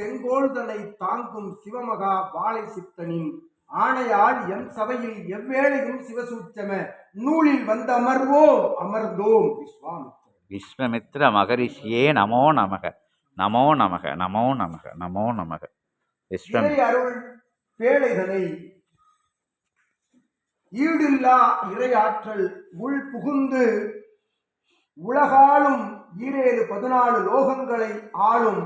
செங்கோல்தனை தாங்கும் சிவமகா வாழை சித்தனின் ஆணையால் எம் சபையில் எவ்வேளையும் சிவசூச்சம நூலில் வந்து அமர்வோம் அமர்ந்தோம். விஸ்வாமித்திரன். விஸ்வமித்ர மகரிஷியே நமோ நமக நமோ நமக நமோ நமக நமோ நமக. விஸ்வம் அருள் பேழைகளை ஈடில்லா இறையாற்றல் உள் புகுந்து உலகாலும் ஈரேழு பதினாலு லோகங்களை ஆளும்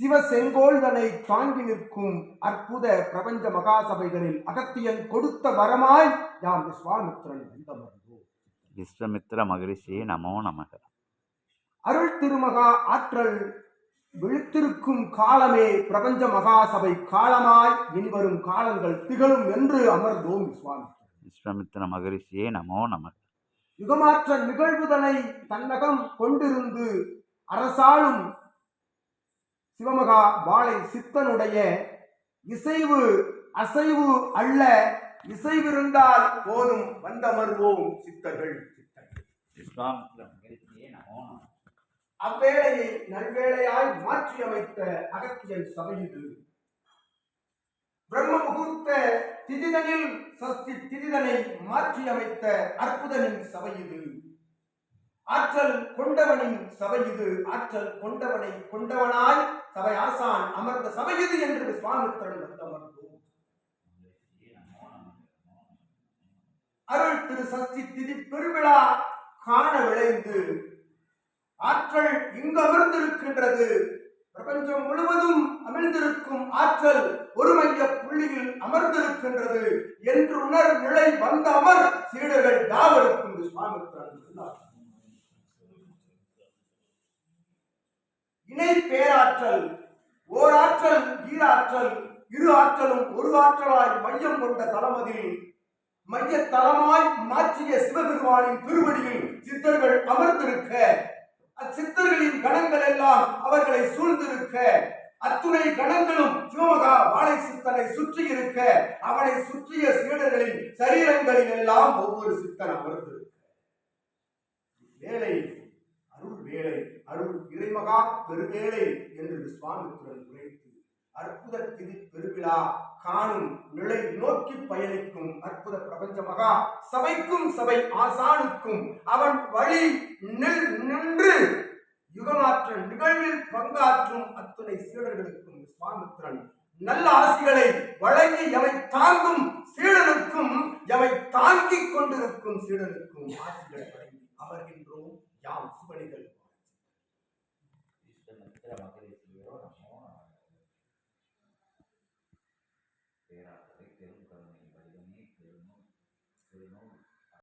சிவ செங்கோல்தனை தாங்கி நிற்கும் அற்புத பிரபஞ்ச மகாசபைகளில் அகத்தியன் கொடுத்த வரமாய் யாம் விஸ்வாமித்திரன் வந்தமர்ந்தோம் விஸ்வமித்ர மகரிஷியே நமோ நமக. அருள் திருமகா ஆற்றல் விழித்திருக்கும் காலமே பிரபஞ்ச மகாசபை காலமாய் இனிவரும் காலங்கள் திகழும் என்று அமர்ந்தோம் விஸ்வாமித்திரன் விஸ்வமித்ர மகரிஷியே நமோ நமக. யுகமாற்ற நிகழ்வுதனை தன்னகம் கொண்டிருந்து அரசாளும் சிவமகா வாழை சித்தனுடைய இசைவு அசைவு அல்ல. இசைவிருந்தால் போதும் வந்தமர்வோம் சித்தர்கள் சித்தர்கள். அவ்வேளையை நல்வேளையாய் மாற்றி அமைத்த அகத்தியல் சபையிது பிரம்ம முகூர்த்த திதிதனில் சஷ்டி திதிதனை மாற்றி அமைத்த அற்புதனின் சபையிது ஆற்றல் கொண்டவனின் சபையிது ஆற்றல் கொண்டவனை கொண்டவனாய் சபை ஆசான் அமர்ந்த சபையிது என்று விஸ்வாமித்திரன் வந்தமர்ந்தோம் அருள் திரு சஷ்டி திதி பெருவிழா காண விளைந்து ஆற்றல் இங்கு அமர்ந்திருக்கின்றது. பிரபஞ்சம் முழுவதும் அமிழ்ந்திருக்கும் ஆற்றல் ஒரு மைய புள்ளியில் அமர்ந்திருக்கின்றது. என்று உணர் நிலை வந்த அமர் சீடர்கள் யாவருக்கும் விஸ்வாமித்திரன் இணை பேராற்றல். ஓராற்றல் ஈராற்றல் இரு ஆற்றலும் ஒரு ஆற்றலாய் மையம் கொண்ட தளமதில். மைய தளமாய் மாற்றிய சிவபெருமானின் திருவடியில் சித்தர்கள் அமர்ந்திருக்க அச்சித்தர்களின் கணங்கள் எல்லாம் அவர்களை சூழ்ந்திருக்க அத்துணை கணங்களும் சிவமகா வாழை சித்தனை சுற்றி இருக்க அவனை சுற்றிய சீடர்களின் சரீரங்களில் எல்லாம் ஒவ்வொரு சித்தன் அமர்ந்திருக்க. வேலை அருள் பெருவேளை என்று விஸ்வாமித்திரன் உரைத்து அற்புத திதி பெருவிழா காணும் நிலை நோக்கி பயணிக்கும் அற்புத பிரபஞ்ச மகா சபைக்கும் சபை ஆசானுக்கும் அவன் வழி நில் நின்று யுகமாற்ற நிகழ்வில் பங்காற்றும் அத்துணை சீடர்களுக்கும் விஸ்வாமித்திரன் நல்ல ஆசிகளை வழங்கி எவை தாங்கும் சீடனுக்கும் எவை தாங்கிக் கொண்டிருக்கும் சீடனுக்கும் ஆசிகளை வழங்கி அமர்கின்றோம் era correcta, era un camino válido, pero no, pero no